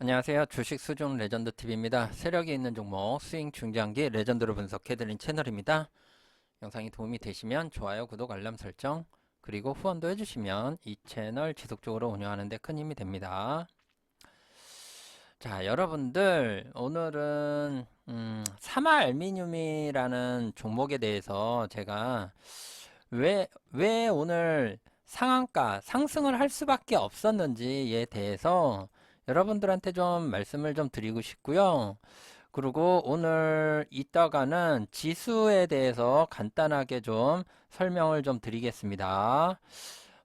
안녕하세요. 주식 수중 레전드 TV입니다. 세력이 있는 종목 스윙 중장기 레전드로 분석해드린 채널입니다. 영상이 도움이 되시면 좋아요, 구독, 알람 설정 그리고 후원도 해주시면 이 채널 지속적으로 운영하는 데 큰 힘이 됩니다. 자, 여러분들 오늘은 음, 사마 알미늄이라는 종목에 대해서 제가 왜, 왜 오늘 상한가 상승을 할 수밖에 없었는지에 대해서 여러분들한테 좀 말씀을 좀 드리고 싶고요. 그리고 오늘 이따가는 지수에 대해서 간단하게 좀 설명을 좀 드리겠습니다.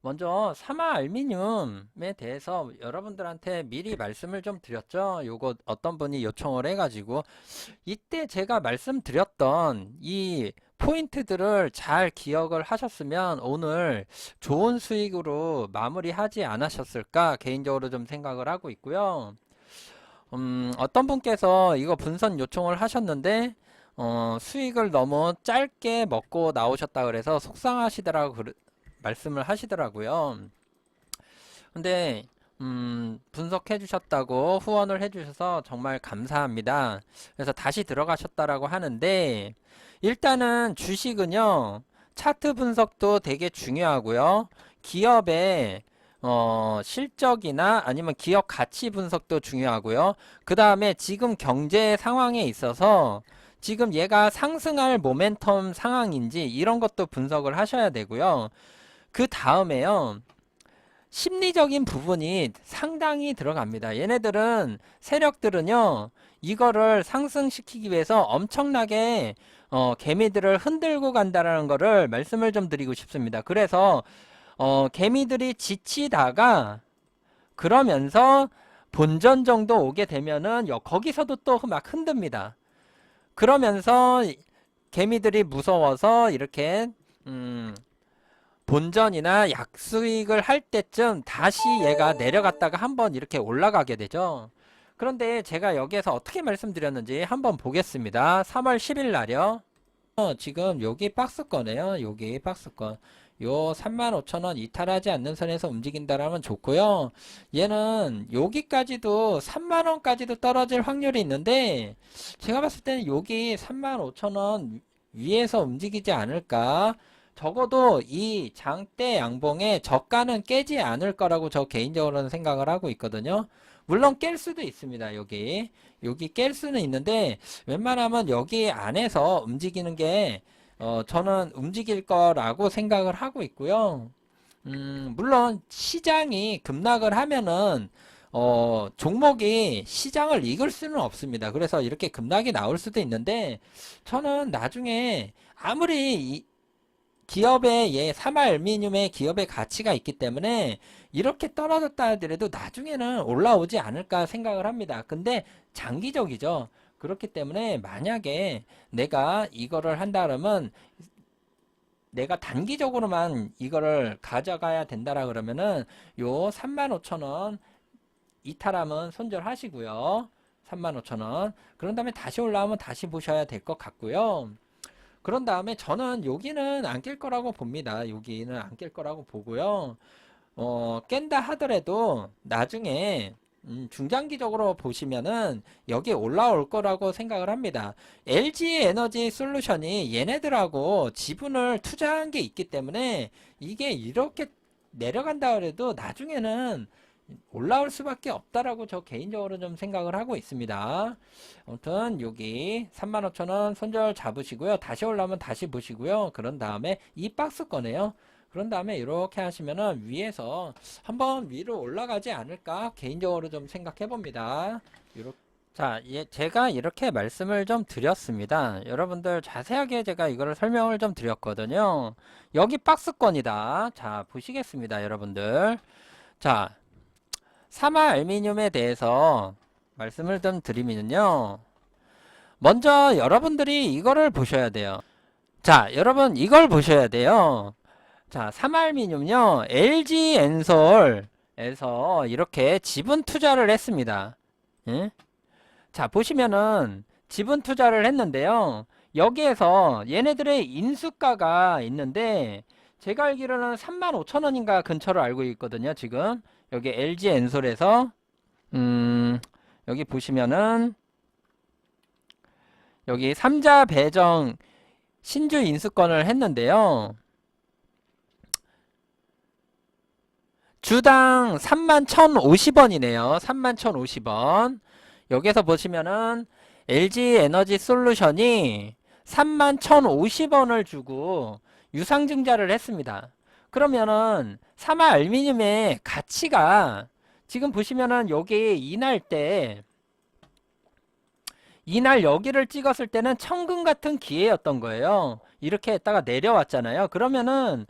먼저 사마 알미늄에 대해서 여러분들한테 미리 말씀을 좀 드렸죠. 요거 어떤 분이 요청을 해가지고 이때 제가 말씀드렸던 이 포인트들을 잘 기억을 하셨으면 오늘 좋은 수익으로 마무리하지 않으셨을까 개인적으로 좀 생각을 하고 있고요. 음, 어떤 분께서 이거 분선 요청을 하셨는데 어, 수익을 너무 짧게 먹고 나오셨다 그래서 속상하시더라고 그러- 말씀을 하시더라고요. 근데 음, 분석해 주셨다고 후원을 해 주셔서 정말 감사합니다. 그래서 다시 들어가셨다라고 하는데 일단은 주식은요. 차트 분석도 되게 중요하고요. 기업의 어, 실적이나 아니면 기업 가치 분석도 중요하고요. 그 다음에 지금 경제 상황에 있어서 지금 얘가 상승할 모멘텀 상황인지 이런 것도 분석을 하셔야 되고요. 그 다음에요. 심리적인 부분이 상당히 들어갑니다. 얘네들은 세력들은요. 이거를 상승시키기 위해서 엄청나게 어, 개미들을 흔들고 간다라는 거를 말씀을 좀 드리고 싶습니다. 그래서 어, 개미들이 지치다가 그러면서 본전 정도 오게 되면은 여- 거기서도 또 막 흔듭니다. 그러면서 이- 개미들이 무서워서 이렇게 음, 본전이나 약수익을 할 때쯤 다시 얘가 내려갔다가 한번 이렇게 올라가게 되죠. 그런데 제가 여기에서 어떻게 말씀드렸는지 한번 보겠습니다. 3월 10일 날이요. 어, 지금 여기 박스권이에요. 여기 박스권. 요 35,000원 이탈하지 않는 선에서 움직인다라면 좋고요. 얘는 여기까지도 3만원까지도 떨어질 확률이 있는데 제가 봤을 때는 여기 35,000원 위에서 움직이지 않을까. 적어도 이 장대 양봉의 저가는 깨지 않을 거라고 저 개인적으로는 생각을 하고 있거든요. 물론 깰 수도 있습니다. 여기 여기 깰 수는 있는데 웬만하면 여기 안에서 움직이는 게 어, 저는 움직일 거라고 생각을 하고 있고요. 음, 물론 시장이 급락을 하면은 어, 종목이 시장을 이길 수는 없습니다. 그래서 이렇게 급락이 나올 수도 있는데 저는 나중에 아무리 이, 기업의 예, 사마알미늄의 기업의 가치가 있기 때문에 이렇게 떨어졌다 하더라도 나중에는 올라오지 않을까 생각을 합니다. 근데 장기적이죠. 그렇기 때문에 만약에 내가 이거를 한다 그러면 내가 단기적으로만 이거를 가져가야 된다라 그러면은 요 35,000원 이탈하면 손절하시고요. 35,000원. 그런 다음에 다시 올라오면 다시 보셔야 될 것 같고요. 그런 다음에 저는 여기는 안 깰 거라고 봅니다. 여기는 안 깰 거라고 보고요. 어, 깬다 하더라도 나중에 음, 중장기적으로 보시면은 여기 올라올 거라고 생각을 합니다. LG 에너지 솔루션이 얘네들하고 지분을 투자한 게 있기 때문에 이게 이렇게 내려간다 그래도 나중에는 올라올 수밖에 없다라고 저 개인적으로 좀 생각을 하고 있습니다. 아무튼 여기 35,000원 손절 잡으시고요. 다시 올라오면 다시 보시고요. 그런 다음에 이 박스 꺼내요. 그런 다음에 이렇게 하시면은 위에서 한번 위로 올라가지 않을까 개인적으로 좀 생각해 봅니다. 자, 예, 제가 이렇게 말씀을 좀 드렸습니다. 여러분들 자세하게 제가 이거를 설명을 좀 드렸거든요. 여기 박스권이다. 자, 보시겠습니다, 여러분들. 자, 사마 알미늄에 대해서 말씀을 좀 드리면요. 먼저 여러분들이 이거를 보셔야 돼요. 자, 여러분 이걸 보셔야 돼요. 자, 사마알미늄요. LG 엔솔에서 이렇게 지분 투자를 했습니다. 예? 자, 보시면은 지분 투자를 했는데요. 여기에서 얘네들의 인수가가 있는데 제가 알기로는 35,000원인가 근처로 알고 있거든요, 지금. 여기 LG 엔솔에서 음, 여기 보시면은 여기 삼자 배정 신주 인수권을 했는데요. 주당 31,050원이네요. 31,050원. 여기서 보시면은 LG 에너지 솔루션이 31,050원을 주고 유상증자를 했습니다. 그러면은 사마 알미늄의 가치가 지금 보시면은 여기 이날 때 이날 여기를 찍었을 때는 천금 같은 기회였던 거예요. 이렇게 했다가 내려왔잖아요. 그러면은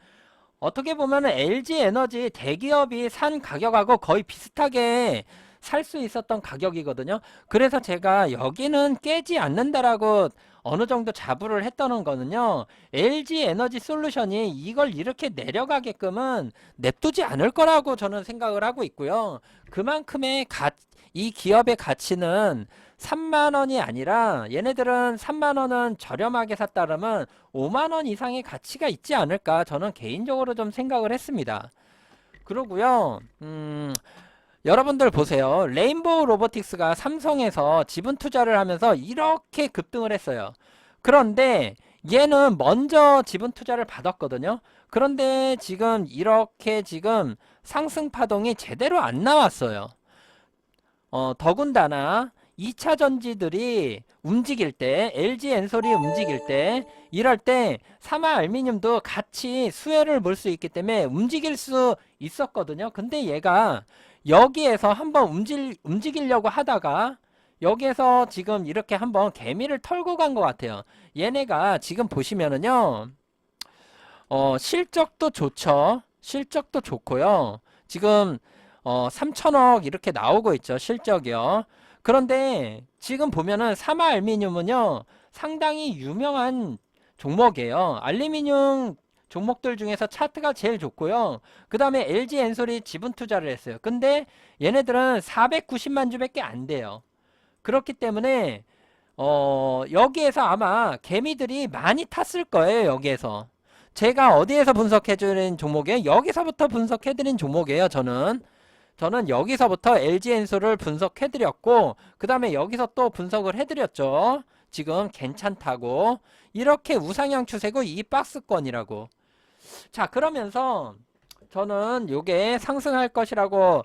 어떻게 보면은 LG 에너지 대기업이 산 가격하고 거의 비슷하게 살 수 있었던 가격이거든요. 그래서 제가 여기는 깨지 않는다라고 어느 정도 자부를 했다는 거는요. LG 에너지 솔루션이 이걸 이렇게 내려가게끔은 냅두지 않을 거라고 저는 생각을 하고 있고요. 그만큼의 가, 이 기업의 가치는 3만 원이 아니라 얘네들은 3만 원은 저렴하게 샀다라면 5만 원 이상의 가치가 있지 않을까 저는 개인적으로 좀 생각을 했습니다. 그러고요. 음, 여러분들 보세요. 레인보우 로보틱스가 삼성에서 지분 투자를 하면서 이렇게 급등을 했어요. 그런데 얘는 먼저 지분 투자를 받았거든요. 그런데 지금 이렇게 지금 상승 파동이 제대로 안 나왔어요. 어, 더군다나 2차 전지들이 움직일 때, LG 엔솔이 움직일 때, 이럴 때 사마 알미늄도 같이 수혜를 볼 수 있기 때문에 움직일 수 있었거든요. 근데 얘가 여기에서 한번 움직, 움직이려고 하다가 여기에서 지금 이렇게 한번 개미를 털고 간 것 같아요. 얘네가 지금 보시면은요, 어, 실적도 좋죠. 실적도 좋고요. 지금 어, 3천억 이렇게 나오고 있죠. 실적이요. 그런데 지금 보면은 사마 알미늄은요, 상당히 유명한 종목이에요. 알루미늄 종목들 중에서 차트가 제일 좋고요. 그 다음에 LG 엔솔이 지분 투자를 했어요. 근데 얘네들은 490만 주밖에 안 돼요. 그렇기 때문에 어, 여기에서 아마 개미들이 많이 탔을 거예요. 여기에서. 제가 어디에서 분석해드린 종목이에요? 여기서부터 분석해드린 종목이에요. 저는. 저는 여기서부터 LG 엔솔을 분석해드렸고 그 다음에 여기서 또 분석을 해드렸죠. 지금 괜찮다고. 이렇게 우상향 추세고 이 박스권이라고. 자 그러면서 저는 요게 상승할 것이라고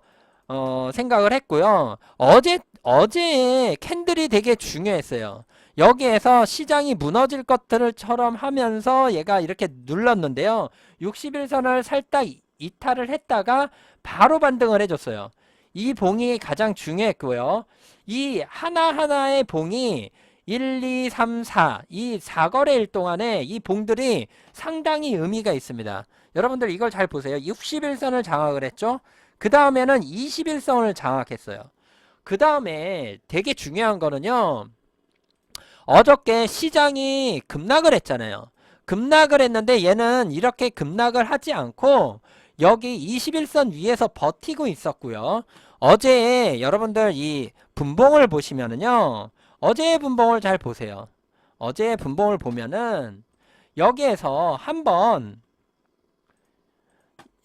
어, 생각을 했고요. 어제 어제의 캔들이 되게 중요했어요. 여기에서 시장이 무너질 것들처럼 하면서 얘가 이렇게 눌렀는데요. 61선을 살짝 이- 이탈을 했다가 바로 반등을 해줬어요. 이 봉이 가장 중요했고요. 이 하나하나의 봉이 1, 2, 3, 4, 이 4거래일 동안에 이 봉들이 상당히 의미가 있습니다. 여러분들 이걸 잘 보세요. 61선을 장악을 했죠. 그 다음에는 21선을 장악했어요. 그 다음에 되게 중요한 거는요. 어저께 시장이 급락을 했잖아요. 급락을 했는데 얘는 이렇게 급락을 하지 않고 여기 21선 위에서 버티고 있었고요. 어제 여러분들 이 분봉을 보시면은요. 어제의 분봉을 잘 보세요. 어제의 분봉을 보면은 여기에서 한번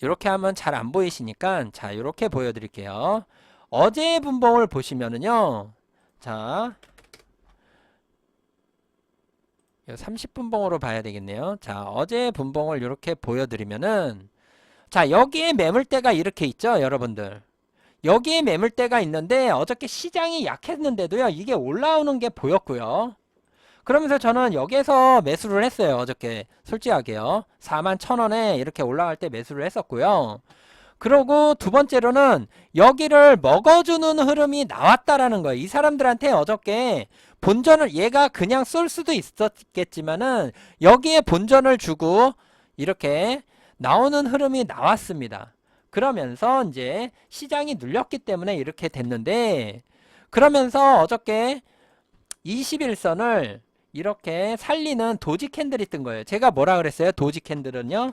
이렇게 하면 잘 안 보이시니까 자 이렇게 보여드릴게요. 어제의 분봉을 보시면은요. 자 30분봉으로 봐야 되겠네요. 자 어제의 분봉을 이렇게 보여드리면은 자 여기에 매물대가 이렇게 있죠 여러분들. 여기에 매물대가 있는데 어저께 시장이 약했는데도요 이게 올라오는 게 보였고요. 그러면서 저는 여기에서 매수를 했어요 어저께. 솔직하게요. 4만 천원에 이렇게 올라갈 때 매수를 했었고요. 그러고 두 번째로는 여기를 먹어주는 흐름이 나왔다라는 거예요. 이 사람들한테 어저께 본전을 얘가 그냥 쏠 수도 있었겠지만은 여기에 본전을 주고 이렇게 나오는 흐름이 나왔습니다 그러면서 이제 시장이 눌렸기 때문에 이렇게 됐는데 그러면서 어저께 21선을 이렇게 살리는 도지 캔들이 뜬 거예요. 제가 뭐라 그랬어요? 도지 캔들은요.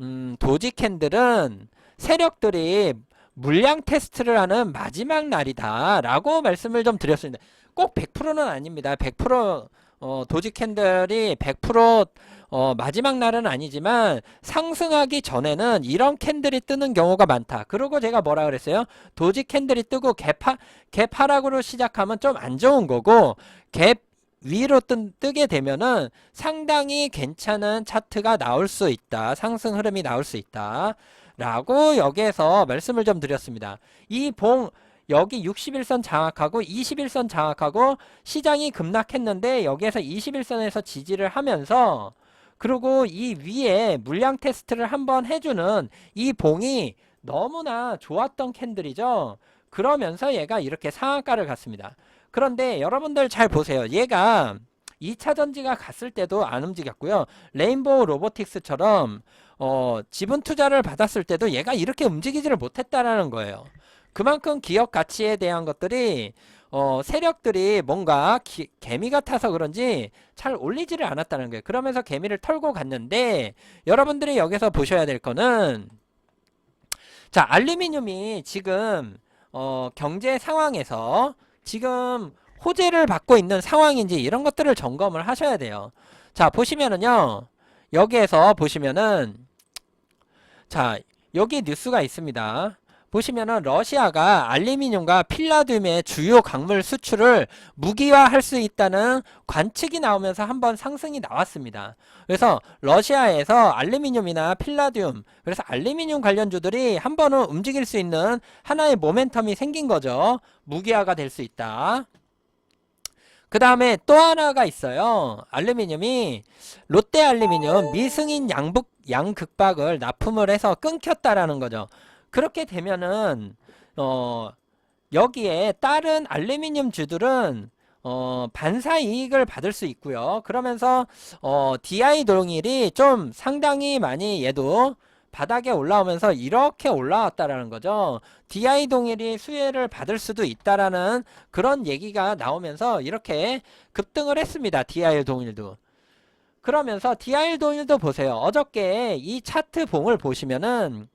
음, 도지 캔들은 세력들이 물량 테스트를 하는 마지막 날이다 라고 말씀을 좀 드렸습니다. 꼭 100%는 아닙니다. 100% 어, 도지 캔들이 100% 어, 마지막 날은 아니지만 상승하기 전에는 이런 캔들이 뜨는 경우가 많다. 그리고 제가 뭐라 그랬어요? 도지 캔들이 뜨고 갭 하락으로 시작하면 좀 안 좋은 거고 갭 위로 뜬, 뜨게 되면은 상당히 괜찮은 차트가 나올 수 있다. 상승 흐름이 나올 수 있다. 라고 여기에서 말씀을 좀 드렸습니다. 이 봉, 여기 61선 장악하고 21선 장악하고 시장이 급락했는데 여기에서 21선에서 지지를 하면서 그리고 이 위에 물량 테스트를 한번 해주는 이 봉이 너무나 좋았던 캔들이죠. 그러면서 얘가 이렇게 상한가를 갔습니다. 그런데 여러분들 잘 보세요. 얘가 2차 전지가 갔을 때도 안 움직였고요. 레인보우 로보틱스처럼 어, 지분 투자를 받았을 때도 얘가 이렇게 움직이지를 못했다라는 거예요. 그만큼 기업 가치에 대한 것들이 어, 세력들이 뭔가 기, 개미가 타서 그런지 잘 올리지를 않았다는 거예요. 그러면서 개미를 털고 갔는데 여러분들이 여기서 보셔야 될 거는 자 알루미늄이 지금 어, 경제 상황에서 지금 호재를 받고 있는 상황인지 이런 것들을 점검을 하셔야 돼요. 자 보시면은요 여기에서 보시면은 자 여기 뉴스가 있습니다. 보시면은 러시아가 알루미늄과 필라듐의 주요 광물 수출을 무기화할 수 있다는 관측이 나오면서 한번 상승이 나왔습니다. 그래서 러시아에서 알루미늄이나 필라듐 그래서 알루미늄 관련주들이 한 번은 움직일 수 있는 하나의 모멘텀이 생긴 거죠. 무기화가 될 수 있다. 그 다음에 또 하나가 있어요. 알루미늄이 롯데 알루미늄 미승인 양북 양극박을 납품을 해서 끊겼다라는 거죠. 그렇게 되면은 어 여기에 다른 알루미늄 주들은 어 반사 이익을 받을 수 있고요. 그러면서 어 DI 동일이 좀 상당히 많이 얘도 바닥에 올라오면서 이렇게 올라왔다라는 거죠. DI 동일이 수혜를 받을 수도 있다라는 그런 얘기가 나오면서 이렇게 급등을 했습니다. DI 동일도. 그러면서 DI 동일도 보세요. 어저께 이 차트 봉을 보시면은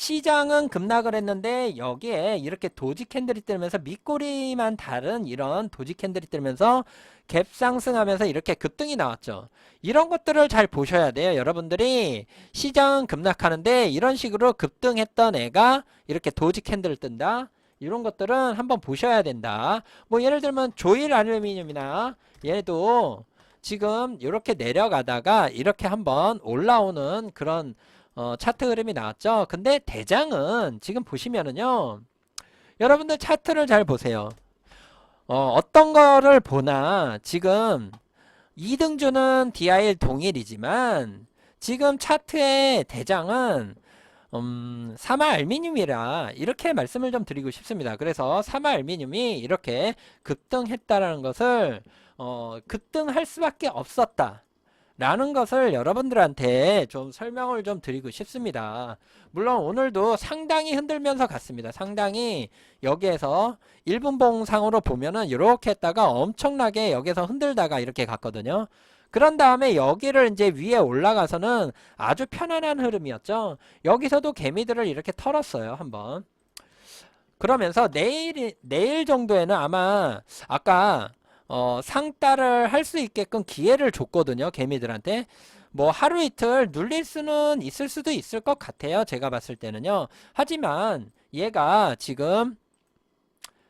시장은 급락을 했는데 여기에 이렇게 도지 캔들이 뜨면서 밑꼬리만 다른 이런 도지 캔들이 뜨면서 갭 상승하면서 이렇게 급등이 나왔죠. 이런 것들을 잘 보셔야 돼요. 여러분들이 시장은 급락하는데 이런 식으로 급등했던 애가 이렇게 도지 캔들을 뜬다. 이런 것들은 한번 보셔야 된다. 뭐 예를 들면 조일 알루미늄이나 얘도 지금 이렇게 내려가다가 이렇게 한번 올라오는 그런 어, 차트 흐름이 나왔죠. 근데 대장은 지금 보시면은요. 여러분들 차트를 잘 보세요. 어, 어떤 거를 보나 지금 2등주는 DIL 동일이지만 지금 차트의 대장은 음, 사마 알미늄이라 이렇게 말씀을 좀 드리고 싶습니다. 그래서 사마 알미늄이 이렇게 급등했다라는 것을 어, 급등할 수밖에 없었다. 라는 것을 여러분들한테 좀 설명을 좀 드리고 싶습니다. 물론 오늘도 상당히 흔들면서 갔습니다. 상당히 여기에서 1분 봉상으로 보면은 이렇게 했다가 엄청나게 여기서 흔들다가 이렇게 갔거든요. 그런 다음에 여기를 이제 위에 올라가서는 아주 편안한 흐름이었죠. 여기서도 개미들을 이렇게 털었어요. 한번. 그러면서 내일, 내일 정도에는 아마 아까 어, 상따를 할 수 있게끔 기회를 줬거든요. 개미들한테. 뭐 하루 이틀 눌릴 수는 있을 수도 있을 것 같아요. 제가 봤을 때는요. 하지만 얘가 지금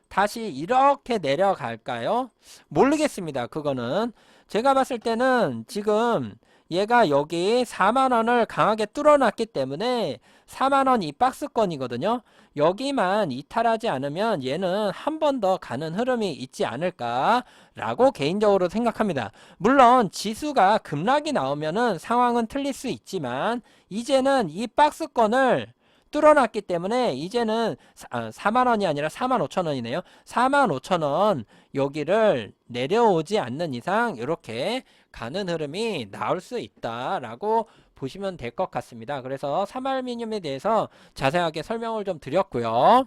다시 이렇게 내려갈까요? 모르겠습니다. 그거는. 제가 봤을 때는 지금 얘가 여기 4만원을 강하게 뚫어놨기 때문에 4만원 이 박스권이거든요. 여기만 이탈하지 않으면 얘는 한 번 더 가는 흐름이 있지 않을까라고 개인적으로 생각합니다. 물론 지수가 급락이 나오면은 상황은 틀릴 수 있지만 이제는 이 박스권을 뚫어놨기 때문에 이제는 4만원이 아, 아니라 4만 5천원이네요. 4만 5천원 여기를 내려오지 않는 이상 이렇게 가는 흐름이 나올 수 있다라고 보시면 될 것 같습니다. 그래서 사말미늄에 대해서 자세하게 설명을 좀 드렸고요.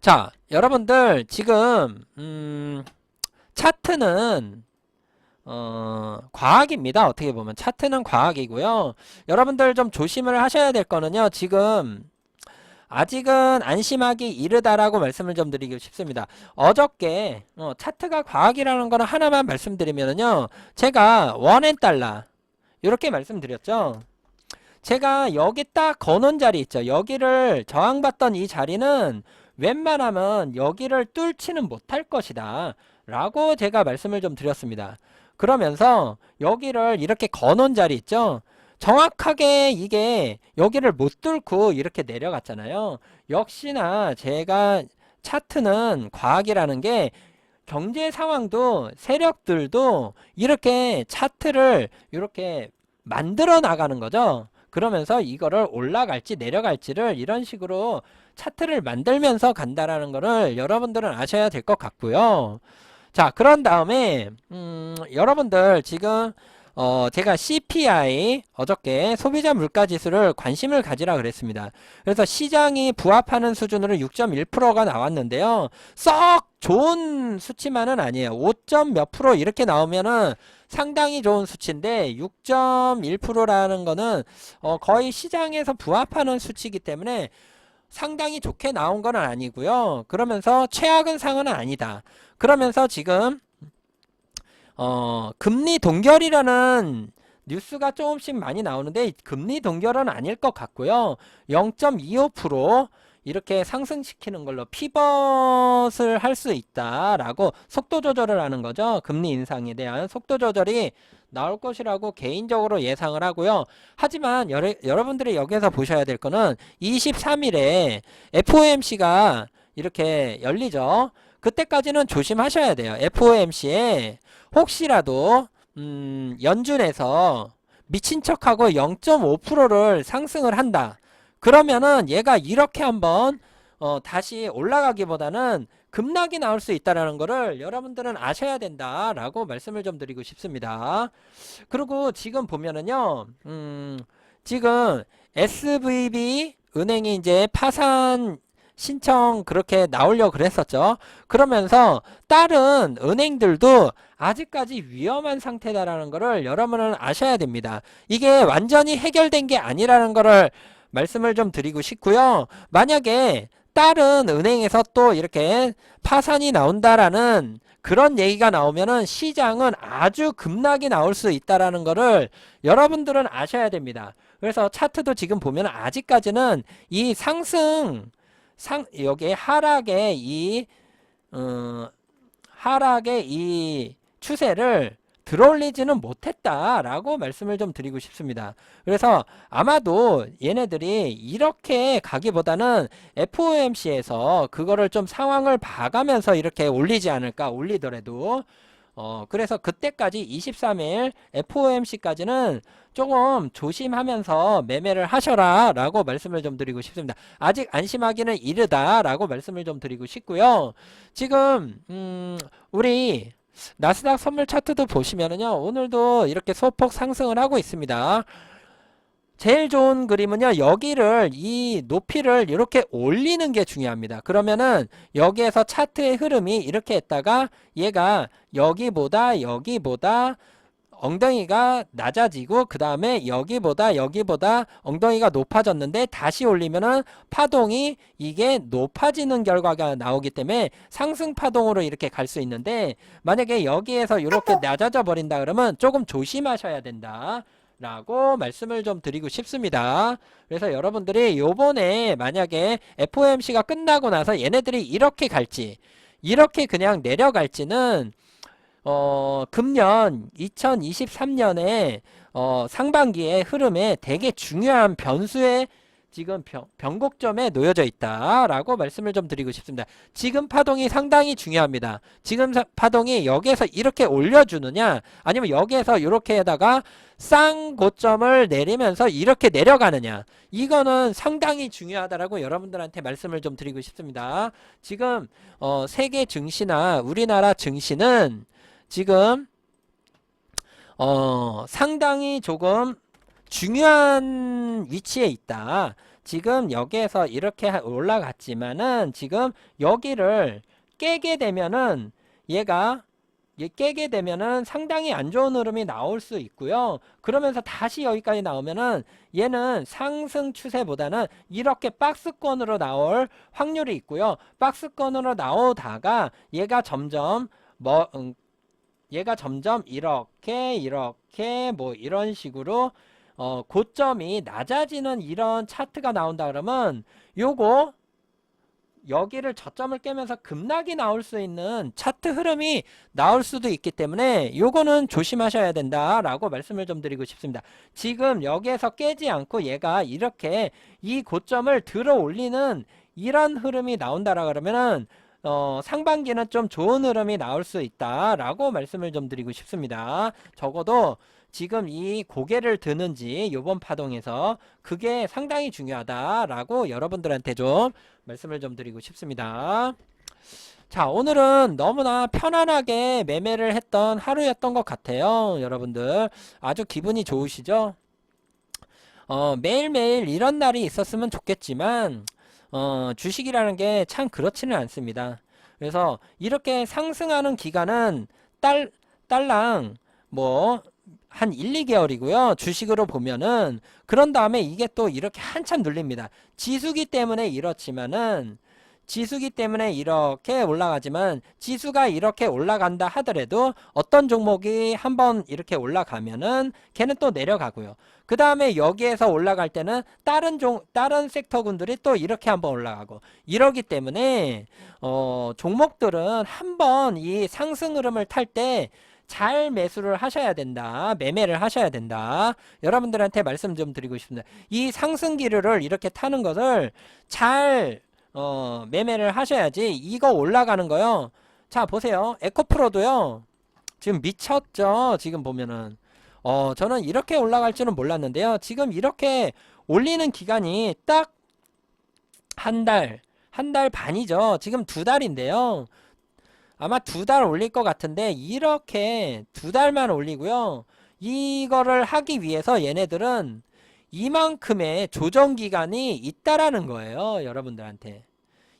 자, 여러분들 지금 음, 차트는 어, 과학입니다. 어떻게 보면 차트는 과학이고요. 여러분들 좀 조심을 하셔야 될 거는요. 지금 아직은 안심하기 이르다라고 말씀을 좀 드리고 싶습니다. 어저께 어, 차트가 과학이라는 거는 하나만 말씀드리면요. 제가 원앤달러 이렇게 말씀드렸죠. 제가 여기 딱 거는 자리 있죠. 여기를 저항받던 이 자리는 웬만하면 여기를 뚫지는 못할 것이다. 라고 제가 말씀을 좀 드렸습니다. 그러면서 여기를 이렇게 거는 자리 있죠. 정확하게 이게 여기를 못 뚫고 이렇게 내려갔잖아요. 역시나 제가 차트는 과학이라는 게 경제 상황도 세력들도 이렇게 차트를 이렇게 만들어 나가는 거죠. 그러면서 이거를 올라갈지 내려갈지를 이런 식으로 차트를 만들면서 간다라는 거를 여러분들은 아셔야 될 것 같고요. 자, 그런 다음에 음, 여러분들 지금 어, 제가 CPI 어저께 소비자 물가 지수를 관심을 가지라 그랬습니다. 그래서 시장이 부합하는 수준으로 6.1%가 나왔는데요. 썩 좋은 수치만은 아니에요. 5. 몇 프로 이렇게 나오면은 상당히 좋은 수치인데 6.1%라는 거는 어, 거의 시장에서 부합하는 수치이기 때문에 상당히 좋게 나온 건 아니고요. 그러면서 최악은 상은 아니다. 그러면서 지금 어, 금리 동결이라는 뉴스가 조금씩 많이 나오는데 금리 동결은 아닐 것 같고요. 0.25% 이렇게 상승시키는 걸로 피벗을 할 수 있다라고 속도 조절을 하는 거죠. 금리 인상에 대한 속도 조절이 나올 것이라고 개인적으로 예상을 하고요. 하지만 여러, 여러분들이 여기서 보셔야 될 거는 23일에 FOMC가 이렇게 열리죠. 그때까지는 조심하셔야 돼요. FOMC에 혹시라도 음, 연준에서 미친 척하고 0.5%를 상승을 한다. 그러면은 얘가 이렇게 한번 어, 다시 올라가기보다는 급락이 나올 수 있다라는 거를 여러분들은 아셔야 된다라고 말씀을 좀 드리고 싶습니다. 그리고 지금 보면은요, 음, 지금 SVB 은행이 이제 파산 신청 그렇게 나오려고 그랬었죠. 그러면서 다른 은행들도 아직까지 위험한 상태다라는 거를 여러분은 아셔야 됩니다. 이게 완전히 해결된 게 아니라는 거를 말씀을 좀 드리고 싶고요. 만약에 다른 은행에서 또 이렇게 파산이 나온다라는 그런 얘기가 나오면은 시장은 아주 급락이 나올 수 있다라는 거를 여러분들은 아셔야 됩니다. 그래서 차트도 지금 보면 아직까지는 이 상승 상 여기 하락의 이 어, 하락의 이 추세를 들어올리지는 못했다라고 말씀을 좀 드리고 싶습니다. 그래서 아마도 얘네들이 이렇게 가기보다는 FOMC에서 그거를 좀 상황을 봐가면서 이렇게 올리지 않을까 올리더라도 어 그래서 그때까지 23일 FOMC까지는 조금 조심하면서 매매를 하셔라 라고 말씀을 좀 드리고 싶습니다. 아직 안심하기는 이르다 라고 말씀을 좀 드리고 싶고요. 지금 음 우리 나스닥 선물 차트도 보시면은요. 오늘도 이렇게 소폭 상승을 하고 있습니다. 제일 좋은 그림은요. 여기를 이 높이를 이렇게 올리는 게 중요합니다. 그러면은 여기에서 차트의 흐름이 이렇게 했다가 얘가 여기보다 여기보다 엉덩이가 낮아지고 그 다음에 여기보다 여기보다 엉덩이가 높아졌는데 다시 올리면은 파동이 이게 높아지는 결과가 나오기 때문에 상승 파동으로 이렇게 갈 수 있는데 만약에 여기에서 이렇게 낮아져 버린다 그러면 조금 조심하셔야 된다. 라고 말씀을 좀 드리고 싶습니다. 그래서 여러분들이 요번에 만약에 FOMC가 끝나고 나서 얘네들이 이렇게 갈지 이렇게 그냥 내려갈지는 어, 금년 2023년에 어, 상반기의 흐름에 되게 중요한 변수의 지금 변, 변곡점에 놓여져 있다라고 말씀을 좀 드리고 싶습니다. 지금 파동이 상당히 중요합니다. 지금 사, 파동이 여기에서 이렇게 올려주느냐 아니면 여기에서 이렇게에다가 쌍고점을 내리면서 이렇게 내려가느냐 이거는 상당히 중요하다라고 여러분들한테 말씀을 좀 드리고 싶습니다. 지금 어, 세계 증시나 우리나라 증시는 지금 어, 상당히 조금 중요한 위치에 있다. 지금 여기에서 이렇게 올라갔지만은 지금 여기를 깨게 되면은 얘가 얘 깨게 되면은 상당히 안 좋은 흐름이 나올 수 있고요. 그러면서 다시 여기까지 나오면은 얘는 상승 추세보다는 이렇게 박스권으로 나올 확률이 있고요. 박스권으로 나오다가 얘가 점점 뭐 음, 얘가 점점 이렇게 이렇게 뭐 이런 식으로 어 고점이 낮아지는 이런 차트가 나온다 그러면 요거 여기를 저점을 깨면서 급락이 나올 수 있는 차트 흐름이 나올 수도 있기 때문에 요거는 조심하셔야 된다라고 말씀을 좀 드리고 싶습니다. 지금 여기에서 깨지 않고 얘가 이렇게 이 고점을 들어 올리는 이런 흐름이 나온다라 그러면은 어, 상반기는 좀 좋은 흐름이 나올 수 있다라고 말씀을 좀 드리고 싶습니다. 적어도 지금 이 고개를 드는지 요번 파동에서 그게 상당히 중요하다라고 여러분들한테 좀 말씀을 좀 드리고 싶습니다. 자, 오늘은 너무나 편안하게 매매를 했던 하루였던 것 같아요. 여러분들 아주 기분이 좋으시죠? 어, 매일매일 이런 날이 있었으면 좋겠지만 어, 주식이라는 게 참 그렇지는 않습니다. 그래서 이렇게 상승하는 기간은 딸, 딸랑 뭐, 한 1, 2개월이고요. 주식으로 보면은, 그런 다음에 이게 또 이렇게 한참 눌립니다. 지수기 때문에 이렇지만은, 지수기 때문에 이렇게 올라가지만, 지수가 이렇게 올라간다 하더라도, 어떤 종목이 한번 이렇게 올라가면은, 걔는 또 내려가고요. 그 다음에 여기에서 올라갈 때는 다른 종, 다른 섹터군들이 또 이렇게 한번 올라가고 이러기 때문에 어, 종목들은 한번 이 상승 흐름을 탈때 잘 매수를 하셔야 된다. 매매를 하셔야 된다. 여러분들한테 말씀 좀 드리고 싶습니다. 이 상승 기류를 이렇게 타는 것을 잘 어, 매매를 하셔야지 이거 올라가는 거요. 자, 보세요. 에코프로도요. 지금 미쳤죠. 지금 보면은 어, 저는 이렇게 올라갈 줄은 몰랐는데요. 지금 이렇게 올리는 기간이 딱 한 달, 한 달 반이죠. 지금 두 달인데요. 아마 두 달 올릴 것 같은데, 이렇게 두 달만 올리고요. 이거를 하기 위해서 얘네들은 이만큼의 조정 기간이 있다라는 거예요. 여러분들한테.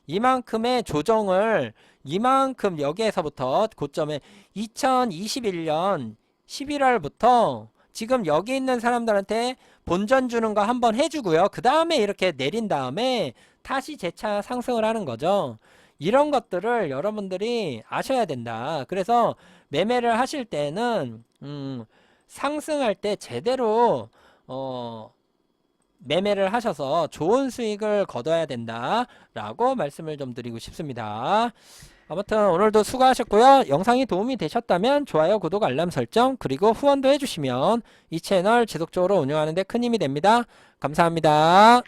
이만큼의 조정을 이만큼 여기에서부터 고점에 2021년 11월부터 지금 여기 있는 사람들한테 본전 주는 거 한번 해주고요. 그 다음에 이렇게 내린 다음에 다시 재차 상승을 하는 거죠. 이런 것들을 여러분들이 아셔야 된다. 그래서 매매를 하실 때는 음, 상승할 때 제대로 어, 매매를 하셔서 좋은 수익을 거둬야 된다라고 말씀을 좀 드리고 싶습니다. 아무튼 오늘도 수고하셨고요. 영상이 도움이 되셨다면 좋아요, 구독, 알람 설정 그리고 후원도 해주시면 이 채널 지속적으로 운영하는 데 큰 힘이 됩니다. 감사합니다.